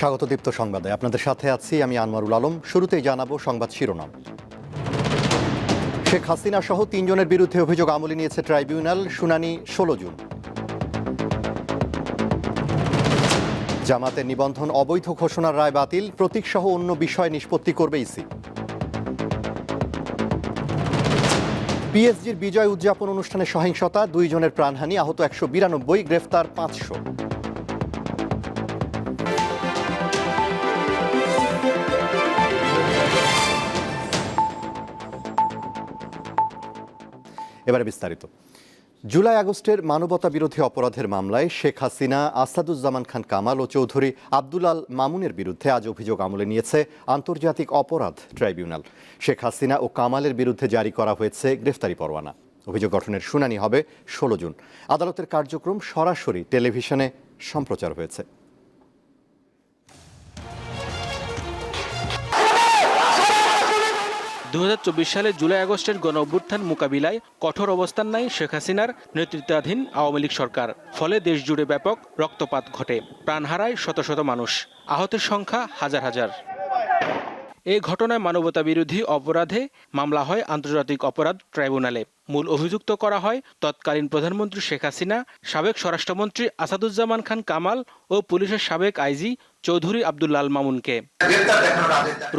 স্বাগত দীপ্ত সংবাদে। আপনাদের সাথে আছি আমি আনোয়ারুল আলম। শুরুতেই জানাব সংবাদ শিরোনাম। শেখ হাসিনা সহ তিনজনের বিরুদ্ধে অভিযোগ আমলে নিয়েছে ট্রাইব্যুনাল, শুনানি ষোলো জুন। জামাতের নিবন্ধন অবৈধ ঘোষণার রায় বাতিল প্রতীক সহ অন্য বিষয় নিষ্পত্তি করবে ইসি। পিএসজির বিজয় উদযাপন অনুষ্ঠানে সহিংসতা, দুই জনের প্রাণহানি, আহত একশো বিরানব্বই, গ্রেফতার পাঁচশো। এবারে বিস্তারিত। জুলাই আগস্টের মানবতা বিরোধী অপরাধের মামলায় শেখ হাসিনা, আসাদুজ্জামান খান কামাল ও চৌধুরী আব্দুলাল মামুনের বিরুদ্ধে আজ অভিযোগ আমলে নিয়েছে আন্তর্জাতিক অপরাধ ট্রাইব্যুনাল। শেখ হাসিনা ও কামালের বিরুদ্ধে জারি করা হয়েছে গ্রেফতারি পরোয়ানা। অভিযোগ গঠনের শুনানি হবে ষোলো জুন। আদালতের কার্যক্রম সরাসরি টেলিভিশনে সম্প্রচার হয়েছে। দু হাজার চব্বিশ সালে জুলাই আগস্টের গণ অভ্যুত্থান মোকাবিলায় কঠোর অবস্থান নেয় শেখ হাসিনার নেতৃত্বাধীন আওয়ামী লীগ সরকার। ফলে দেশ জুড়ে ব্যাপক রক্তপাত ঘটে। প্রাণ হারায় শত শত মানুষ। আহতের সংখ্যা হাজার হাজার। এ ঘটনায় মানবতা বিরোধী অপরাধে মামলা হয় আন্তর্জাতিক অপরাধ ট্রাইব্যুনালে। মূল অভিযুক্ত করা হয় তৎকালীন প্রধানমন্ত্রী শেখ হাসিনা, সাবেক স্বরাষ্ট্রমন্ত্রী আসাদুজ্জামান খান কামাল ও পুলিশের সাবেক আইজি চৌধুরী আব্দুল্লাল মামুনকে।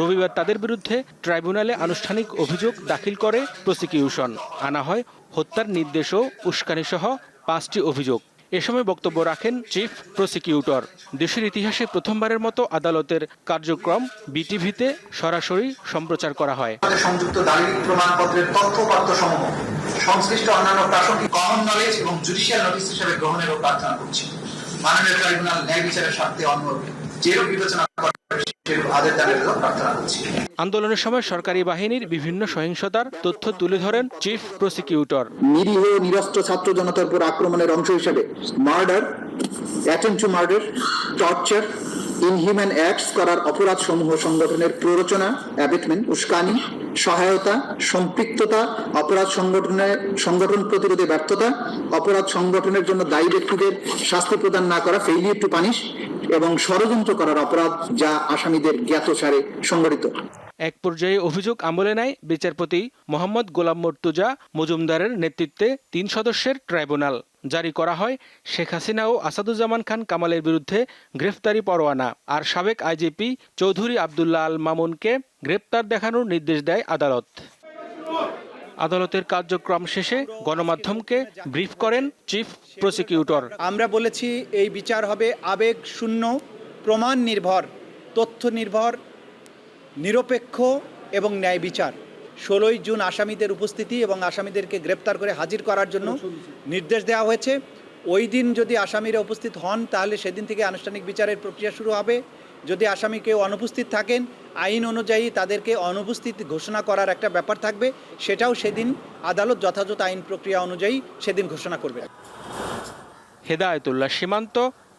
রবিবার তাদের বিরুদ্ধে ট্রাইব্যুনালে আনুষ্ঠানিক অভিযোগ দাখিল করে প্রসিকিউশন। আনা হয় হত্যার নির্দেশ ও উস্কানিসহ পাঁচটি অভিযোগ। এ সময় বক্তব্য রাখেন চিফ প্রসিকিউটর। দেশের ইতিহাসে প্রথমবারের মতো আদালতের কার্যক্রম বিটিভিতে সরাসরি সম্প্রচার করা হয়। সংযুক্ত প্রমাণপত্রের সমূহ সংশ্লিষ্ট অন্যান্য প্রাসঙ্গিক কমন নলেজ এবং জুডিশিয়াল নোটিস হিসেবে গ্রহণেরও প্রার্থনা করছি। মাননীয় ট্রাইব্যুনাল ন্যায় বিচারের স্বার্থে অন্য যেরূপ বিবেচনা আন্দোলনের সময় সরকারি বাহিনীর বিভিন্ন সহিংসতার তথ্য তুলে ধরেন চিফ প্রসিকিউটর। নিরীহ নিরস্ত্র ছাত্র জনতার উপর আক্রমণের অংশ হিসেবে murder attempt to murder torture inhuman acts করার অপরাধ সমূহ সংগঠনের প্ররোচনা অ্যাবেটমেন্ট উস্কানি সহায়তা সম্পৃক্ততা অপরাধ সংগঠনের সংগঠন প্রতিরোধে ব্যর্থতা অপরাধ সংগঠনের জন্য দায়ী ব্যক্তিদের শাস্তি প্রদান না করা ফেইলিয়ার টু পানিশ এবং ষড়যন্ত্র করার অপরাধ যা আসামিদের জ্ঞাতসারে সংগঠিত এক পর্যায়ে অভিযোগ আমলে নেয় বিচারপতি মোহাম্মদ গোলাম মর্তুজা মজুমদারের নেতৃত্বে তিন সদস্যের ট্রাইব্যুনাল। জারি করা হয় শেখ হাসিনা ও আসাদুজ্জামান খান কামালের বিরুদ্ধে গ্রেফতারি পরোয়ানা। আর সাবেক আইজিপি চৌধুরী আবদুল্লাহ আল মামুনকে গ্রেপ্তার দেখানোর নির্দেশ দেয় আদালত। আদালতের কার্যক্রম শেষে গণমাধ্যমকে ব্রিফ করেন চিফ প্রসিকিউটর। আমরা বলেছি এই বিচার হবে আবেগ শূন্য, প্রমাণ নির্ভর, তথ্য নির্ভর, নিরপেক্ষ এবং ন্যায় বিচার। ষোলোই জুন আসামিদের উপস্থিতি এবং আসামিদেরকে গ্রেপ্তার করে হাজির করার জন্য নির্দেশ দেওয়া হয়েছে। ওই দিন যদি আসামিরা উপস্থিত হন তাহলে সেদিন থেকে আনুষ্ঠানিক বিচারের প্রক্রিয়া শুরু হবে। যদি আসামি কেউ অনুপস্থিত থাকেন আইন অনুযায়ী তাদেরকে অনুপস্থিত ঘোষণা করার একটা ব্যাপার থাকবে। সেটাও সেদিন আদালত যথাযথ আইন প্রক্রিয়া অনুযায়ী সেদিন ঘোষণা করবে। হেদায়তুল্লাহ সীমান্ত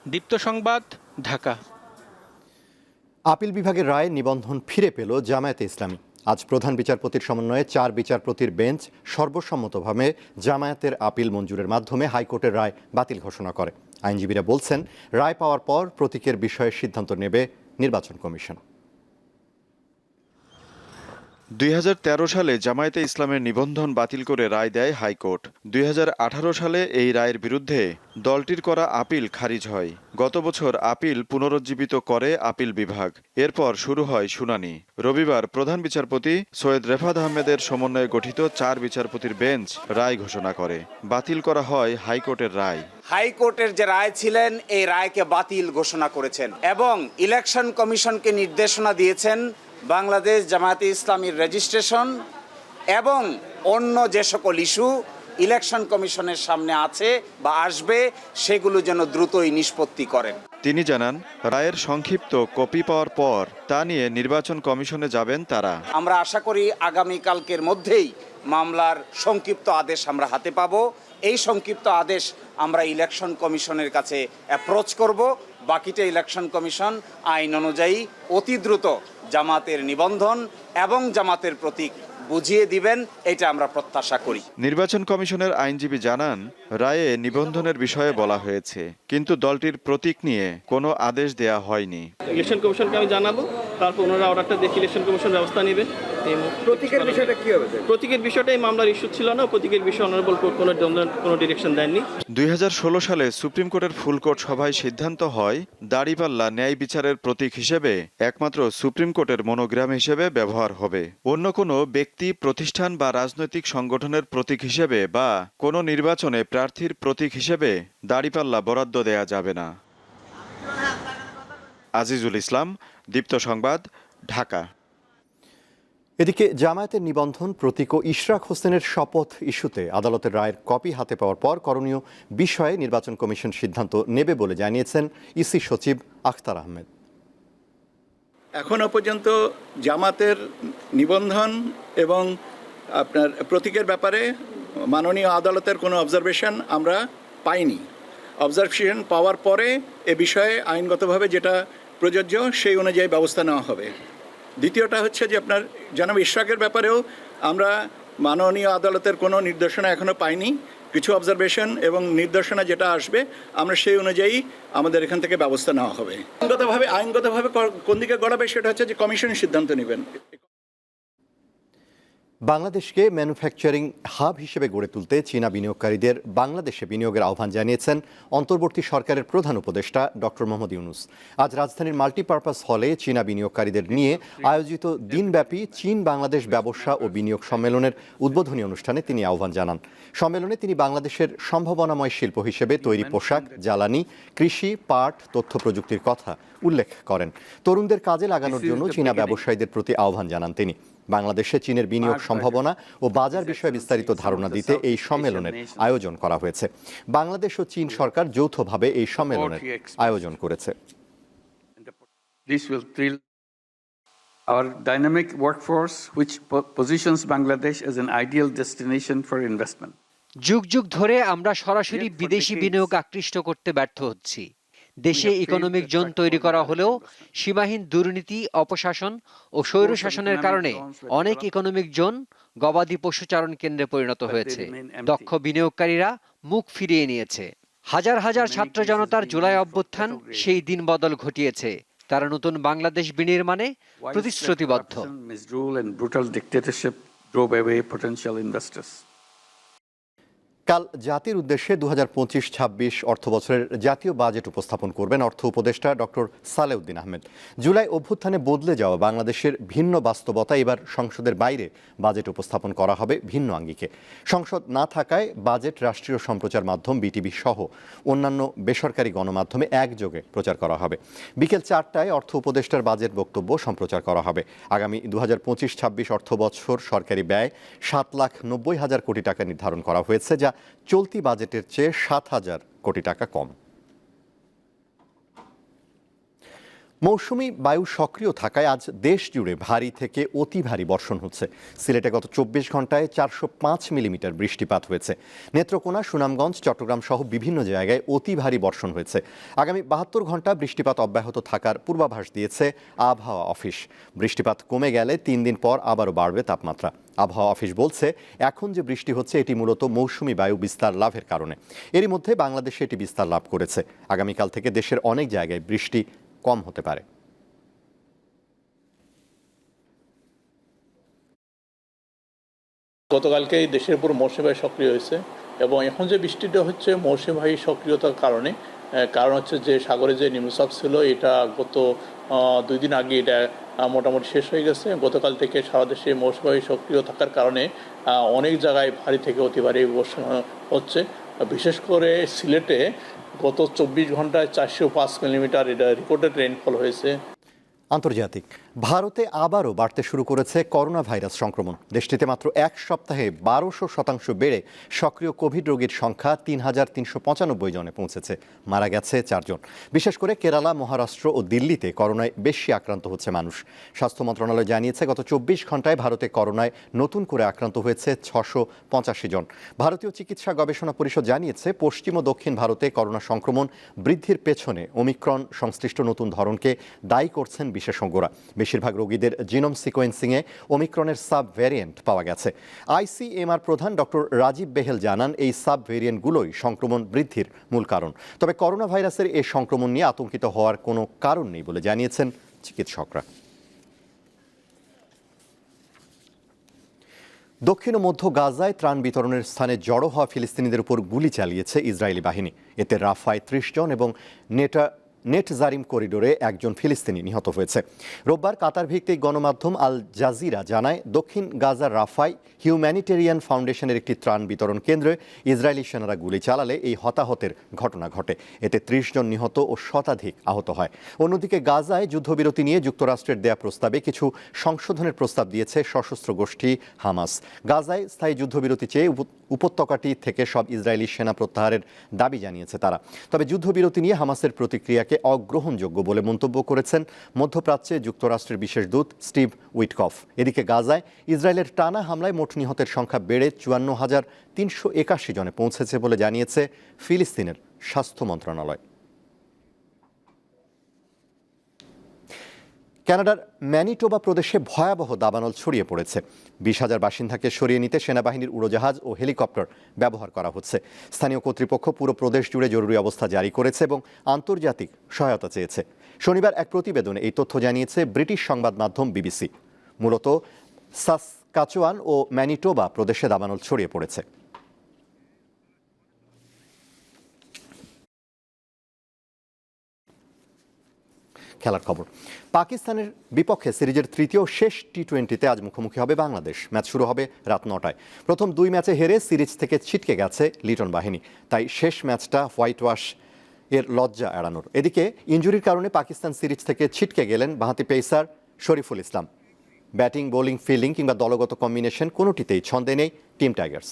দীপ্ত সংবাদ ঢাকা। আপিল বিভাগের রায় নিবন্ধন ফিরে পেল জামায়াতে ইসলামী। আজ প্রধান বিচারপতির সমন্বয়ে চার বিচারপতির বেঞ্চ সর্বসম্মতভাবে জামায়াতের আপিল মঞ্জুরের মাধ্যমে হাইকোর্টের রায় বাতিল ঘোষণা করে। আইনজীবীরা বলছেন, রায় পাওয়ার পর প্রতীকের বিষয়ে সিদ্ধান্ত নেবে নির্বাচন কমিশন। দুই হাজার তেরো সালে জামায়াতে ইসলামের নিবন্ধন বাতিল করে রায় দেয় হাইকোর্ট। দুই হাজার আঠারো সালে এই রায়ের বিরুদ্ধে দলটির করা আপিল খারিজ হয়। গত বছর আপিল পুনরুজ্জীবিত করে আপিল বিভাগ। এরপর শুরু হয় শুনানি। রবিবার প্রধান বিচারপতি সৈয়দ রেফাত আহমেদের সমন্বয়ে গঠিত চার বিচারপতির বেঞ্চ রায় ঘোষণা করে। বাতিল করা হয় হাইকোর্টের রায়। হাইকোর্টের যে রায় ছিলেন, এই রায়কে বাতিল ঘোষণা করেছেন এবং ইলেকশন কমিশনকে নির্দেশনা দিয়েছেন বাংলাদেশ জামায়াতে ইসলামীর রেজিস্ট্রেশন এবং অন্য যে সকল ইস্যু ইলেকশন কমিশনের সামনে আছে বা আসবে সেগুলো যেন দ্রুতই নিষ্পত্তি করেন। তিনি জানান রায়ের সংক্ষিপ্ত কপি পাওয়ার পর তা নিয়ে নির্বাচন কমিশনে যাবেন তারা। আমরা আশা করি আগামী কালকের মধ্যেই মামলার সংক্ষিপ্ত আদেশ আমরা হাতে পাব। এই সংক্ষিপ্ত আদেশ আমরা ইলেকশন কমিশনের কাছে অ্যাপ্রোচ করব। বাকিটা ইলেকশন কমিশন আইন অনুযায়ী অতি দ্রুত জামাতের নিবন্ধন এবং জামাতের প্রতীক বুঝিয়ে দিবেন এটা আমরা প্রত্যাশা করি। নির্বাচন কমিশনের আইনজীবী জানান রায়ে নিবন্ধনের বিষয়ে বলা হয়েছে কিন্তু দলটির প্রতীক নিয়ে কোনো আদেশ দেয়া হয়নি। ইলেকশন কমিশনকে আমি জানাব তারপর ওনারা অর্ডারটা দেখে ইলেকশন কমিশন ব্যবস্থা প্রতীকের বিষয়টা কি হবে প্রতীকের বিষয়টা এই মামলার ইস্যু ছিল না। প্রতীকের বিষয়ে অনারেবল কোর্ট কোনো কোনো ডিরেকশন দেননি। দুই সালে সুপ্রিম কোর্টের ফুলকোর্ট সভায় সিদ্ধান্ত হয় দাড়িপাল্লা ন্যায় বিচারের প্রতীক হিসেবে একমাত্র সুপ্রিম কোর্টের মনোগ্রাম হিসেবে ব্যবহার হবে। অন্য কোনো ব্যক্তি প্রতিষ্ঠান বা রাজনৈতিক সংগঠনের প্রতীক হিসেবে বা কোনো নির্বাচনে প্রার্থীর প্রতীক হিসেবে দাড়িপাল্লা বরাদ্দ দেয়া যাবে না। আজিজুল ইসলাম দীপ্ত সংবাদ ঢাকা। এদিকে জামায়াতের নিবন্ধন প্রতীক ও ইশরাক হোসেনের শপথ ইস্যুতে আদালতের রায়ের কপি হাতে পাওয়ার পর করণীয় বিষয়ে নির্বাচন কমিশন সিদ্ধান্ত নেবে বলে জানিয়েছেন ইসি সচিব আখতার আহমেদ। এখনও পর্যন্ত জামাতের নিবন্ধন এবং আপনার প্রতীকের ব্যাপারে মাননীয় আদালতের কোনো অবজারভেশন আমরা পাইনি। অবজারভেশন পাওয়ার পরে এ বিষয়ে আইনগতভাবে যেটা প্রযোজ্য সেই অনুযায়ী ব্যবস্থা নেওয়া হবে। দ্বিতীয়টা হচ্ছে যে আপনার জানাব ইশরাকের ব্যাপারেও আমরা মাননীয় আদালতের কোনো নির্দেশনা এখনও পাইনি। কিছু অবজারভেশন এবং নির্দেশনা যেটা আসবে, আমরা সেই অনুযায়ী আমাদের এখান থেকে ব্যবস্থা নেওয়া হবে। আইনগতভাবে আইনগতভাবে কোন দিকে গড়াবে সেটা হচ্ছে যে কমিশন সিদ্ধান্ত নেবেন। বাংলাদেশকে ম্যানুফ্যাকচারিং হাব হিসেবে গড়ে তুলতে চীনা বিনিয়োগকারীদের বাংলাদেশে বিনিয়োগের আহ্বান জানিয়েছেন অন্তর্বর্তী সরকারের প্রধান উপদেষ্টা ডক্টর মোহাম্মদ ইউনুস। আজ রাজধানীর মাল্টিপারপাস হলে চীনা বিনিয়োগকারীদের নিয়ে আয়োজিত দিনব্যাপী চীন বাংলাদেশ ব্যবসা ও বিনিয়োগ সম্মেলনের উদ্বোধনী অনুষ্ঠানে তিনি আহ্বান জানান। সম্মেলনে তিনি বাংলাদেশের সম্ভাবনাময় শিল্প হিসেবে তৈরি পোশাক জ্বালানি কৃষি পাট তথ্য প্রযুক্তির কথা উল্লেখ করেন। তরুণদের কাজে লাগানোর জন্য চীনা ব্যবসায়ীদের প্রতি আহ্বান জানান তিনি। বাংলাদেশে চীনের বিনিয়োগ সম্ভাবনা ও বাজার বিষয়ে বিস্তারিত ধারণা দিতে এই সম্মেলনের আয়োজন করা হয়েছে। বাংলাদেশ ও চীন সরকার যৌথভাবে এই সম্মেলনের আয়োজন করেছে। This will thrill our dynamic workforce, which positions Bangladesh as an ideal destination for investment. যুগ যুগ ধরে আমরা সরাসরি বিদেশি বিনিয়োগ আকৃষ্ট করতে ব্যর্থ হচ্ছি। দেশে ইকোনমিক জোন তৈরি করা হলেও সীমাহীন দুর্নীতি অপশাসন ও স্বৈরশাসনের কারণে অনেক ইকোনমিক জোন গবাদি পশুচারণ কেন্দ্রে পরিণত হয়েছে। দক্ষ বিনিয়োগকারীরা মুখ ফিরিয়ে নিয়েছে। হাজার হাজার ছাত্র জনতার জুলাই অভ্যুত্থান সেই দিন বদল ঘটিয়েছে। তারা নতুন বাংলাদেশ বিনির্মাণে প্রতিশ্রুতিবদ্ধ। কাল জাতির উদ্দেশ্যে দু হাজার পঁচিশ ছাব্বিশ অর্থ বছরের জাতীয় বাজেট উপস্থাপন করবেন অর্থ উপদেষ্টা ডক্টর সালেউদ্দিন আহমেদ। জুলাই অভ্যুত্থানে বদলে যাওয়া বাংলাদেশের ভিন্ন বাস্তবতা এবার সংসদের বাইরে বাজেট উপস্থাপন করা হবে ভিন্ন আঙ্গিকে। সংসদ না থাকায় বাজেট রাষ্ট্রীয় সম্প্রচার মাধ্যম বিটিভি সহ অন্যান্য বেসরকারি গণমাধ্যমে একযোগে প্রচার করা হবে। বিকেল চারটায় অর্থ উপদেষ্টার বাজেট বক্তব্য সম্প্রচার করা হবে। আগামী দু হাজার পঁচিশ ছাব্বিশ অর্থ বছর সরকারি ব্যয় সাত লাখ নব্বই হাজার কোটি টাকা নির্ধারণ করা হয়েছে, যা চলতি বাজেটের চেয়ে সাত হাজার কোটি টাকা কম। মৌসুমি বায়ু সক্রিয় থাকায় আজ দেশ জুড়ে ভারী থেকে অতি ভারী বর্ষণ হচ্ছে। সিলেটে গত চব্বিশ ঘন্টায় চারশো পাঁচ মিলিমিটার বৃষ্টিপাত হয়েছে। নেত্রকোনা, সুনামগঞ্জ, চট্টগ্রাম সহ বিভিন্ন জায়গায় অতি ভারী বর্ষণ হয়েছে। আগামী বাহাত্তর ঘণ্টা বৃষ্টিপাত অব্যাহত থাকার পূর্বাভাস দিয়েছে আবহাওয়া অফিস। বৃষ্টিপাত কমে গেলে তিন দিন পর আবারও বাড়বে তাপমাত্রা। আবহাওয়া অফিস বলছে, এখন যে বৃষ্টি হচ্ছে, এটি মূলত মৌসুমি বায়ু বিস্তার লাভের কারণে। এরই মধ্যে বাংলাদেশে এটি বিস্তার লাভ করেছে। আগামীকাল থেকে দেশের অনেক জায়গায় বৃষ্টি কম হতে পারে। গতকালকেই দেশের উপর মৌসুমী সক্রিয় হয়েছে এবং এখন যে বৃষ্টিটা হচ্ছে, মৌসুমী সক্রিয়তার কারণে কারণ হচ্ছে যে সাগরে যে নিম্নচাপ ছিল, এটা গত দুই দিন আগে এটা মোটামুটি শেষ হয়ে গেছে। গতকাল থেকে সারা দেশে মৌসুমী সক্রিয় থাকার কারণে অনেক জায়গায় ভারী থেকে অতি ভারী বর্ষণ হচ্ছে। বিশেষ করে সিলেটে গত চব্বিশ ঘন্টায় চারশো পাঁচ মিলিমিটার এটা রেকর্ডেড রেইনফল হয়েছে। আন্তর্জাতিক। ভারতে আবারও বাড়তে শুরু করেছে করোনা ভাইরাস সংক্রমণ। দেশটিতে মাত্র এক সপ্তাহে বারোশো শতাংশ বেড়ে সক্রিয় কোভিড রোগীর সংখ্যা তিন হাজার তিনশো পঁচানব্বই জনে পৌঁছেছে। মারা গেছে চারজন। বিশেষ করে কেরালা, মহারাষ্ট্র ও দিল্লিতে করোনায় বেশি আক্রান্ত হচ্ছে মানুষ। স্বাস্থ্য মন্ত্রণালয় জানিয়েছে, গত চব্বিশ ঘন্টায় ভারতে করোনায় নতুন করে আক্রান্ত হয়েছে ছশো পঁচাশি জন। ভারতীয় চিকিৎসা গবেষণা পরিষদ জানিয়েছে, পশ্চিম ও দক্ষিণ ভারতে করোনা সংক্রমণ বৃদ্ধির পেছনে ওমিক্রন সংশ্লিষ্ট নতুন ধরনকে দায়ী করছেন বিশেষজ্ঞরা। বেশিরভাগ রোগীদের জিনোম সিকোয়েন্সিংয়ে ওমিক্রনের সাব ভ্যারিয়েন্ট পাওয়া গেছে। আইসিএমআর প্রধান ডক্টর রাজীব বেহেল জানান, এই সাব ভ্যারিয়েন্টগুলোই সংক্রমণ বৃদ্ধির মূল কারণ। তবে করোনা ভাইরাসের এই সংক্রমণ নিয়ে আতঙ্কিত হওয়ার কোনো কারণ নেই বলে জানিয়েছেন চিকিৎসকরা। দক্ষিণ ও মধ্য গাজায় ত্রাণ বিতরণের স্থানে জড়ো হওয়া ফিলিস্তিনিদের উপর গুলি চালিয়েছে ইসরায়েলি বাহিনী। এতে রাফায় ত্রিশ জন এবং নেটা নেট জারিম করিডোরে একজন ফিলিস্তিনি নিহত হয়েছে। রোববার কাতার ভিত্তিক গণমাধ্যম আল জাজিরা জানায়, দক্ষিণ গাজার রাফাই হিউম্যানিটেরিয়ান ফাউন্ডেশনের একটি ত্রাণ বিতরণ কেন্দ্রে ইসরায়েলি সেনারা গুলি চালালে এই হতাহতের ঘটনা ঘটে। এতে ত্রিশ জন নিহত ও শতাধিক আহত হয়। অন্যদিকে গাজায় যুদ্ধবিরতি নিয়ে যুক্তরাষ্ট্রের দেয়া প্রস্তাবে কিছু সংশোধনের প্রস্তাব দিয়েছে সশস্ত্র গোষ্ঠী হামাস। গাজায় স্থায়ী যুদ্ধবিরতি চেয়ে উপত্যকাটি থেকে সব ইসরায়েলি সেনা প্রত্যাহারের দাবি জানিয়েছে তারা। তবে যুদ্ধবিরতি নিয়ে হামাসের প্রতিক্রিয়াকে অগ্রহণযোগ্য বলে মন্তব্য করেছেন মধ্যপ্রাচ্যে যুক্তরাষ্ট্রের বিশেষ দূত স্টিভ উইটকফ। এদিকে গাজায় ইসরায়েলের টানা হামলায় মোট নিহতের সংখ্যা বেড়ে চুয়ান্ন হাজার তিনশো একাশি জনে পৌঁছেছে বলে জানিয়েছে ফিলিস্তিনের স্বাস্থ্য মন্ত্রণালয়। কানাডার ম্যানিটোবা প্রদেশে ভয়াবহ দাবানল ছড়িয়ে পড়েছে। বিশ হাজার বাসিন্দাকে সরিয়ে নিতে সেনাবাহিনীর উড়োজাহাজ ও হেলিকপ্টার ব্যবহার করা হচ্ছে। স্থানীয় কর্তৃপক্ষ পুরো প্রদেশ জুড়ে জরুরি অবস্থা জারি করেছে এবং আন্তর্জাতিক সহায়তা চেয়েছে। শনিবার এক প্রতিবেদনে এই তথ্য জানিয়েছে ব্রিটিশ সংবাদ মাধ্যম বিবিসি। মূলত সাসকাচোয়ান ও ম্যানিটোবা প্রদেশে দাবানল ছড়িয়ে পড়েছে। খেলার খবর। পাকিস্তানের বিপক্ষে সিরিজের তৃতীয় শেষ টি টোয়েন্টিতে আজ মুখোমুখি হবে বাংলাদেশ। ম্যাচ শুরু হবে রাত নটায়। প্রথম দুই ম্যাচে হেরে সিরিজ থেকে ছিটকে গেছে লিটন বাহিনী। তাই শেষ ম্যাচটা হোয়াইট ওয়াশ এর লজ্জা এড়ানোর। এদিকে ইঞ্জুরির কারণে পাকিস্তান সিরিজ থেকে ছিটকে গেলেন বাঁহাতি pacer Shariful Islam. Batting, bowling, fielding কিংবা দলগত কম্বিনেশন কোনোটিতেই ছন্দে নেই টিম টাইগার্স।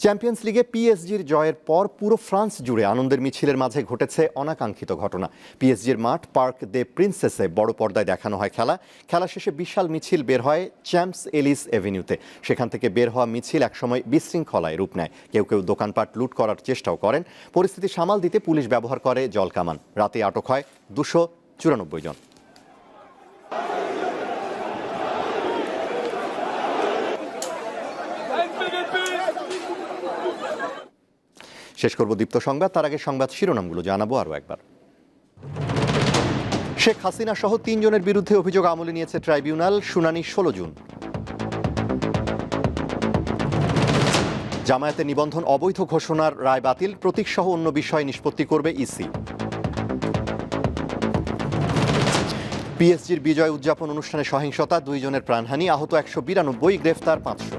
চ্যাম্পিয়ন্স লিগে পিএসজির জয়ের পর পুরো ফ্রান্স জুড়ে আনন্দের মিছিলের মাঝে ঘটেছে অনাকাঙ্ক্ষিত ঘটনা। পিএসজির মাঠ পার্ক দে প্রিন্সেসে বড় পর্দায় দেখানো হয় খেলা। খেলা শেষে বিশাল মিছিল বের হয় চ্যাম্পস এলিস এভিনিউতে সেখান থেকে বের হওয়া মিছিল একসময় বিশৃঙ্খলায় রূপ নেয়। কেউ কেউ দোকানপাট লুট করার চেষ্টাও করেন। পরিস্থিতি সামাল দিতে পুলিশ ব্যবহার করে জলকামান রাতে আটক হয় দুশো চুরানব্বই জন। শেষ করব দীপ্ত সংবাদ। তার আগে সংবাদ শিরোনামগুলো জানাব আরও একবার। শেখ হাসিনা সহ তিনজনের বিরুদ্ধে অভিযোগ আমলে নিয়েছে ট্রাইব্যুনাল, শুনানি ষোলো জুন। জামায়াতে নিবন্ধন অবৈধ ঘোষণার রায় বাতিল, প্রতীক সহ অন্য বিষয় নিষ্পত্তি করবে ইসি। পিএসজির বিজয় উদযাপন অনুষ্ঠানে সহিংসতা, দুইজনের প্রাণহানি, আহত একশো বিরানব্বই, গ্রেফতার পাঁচশো।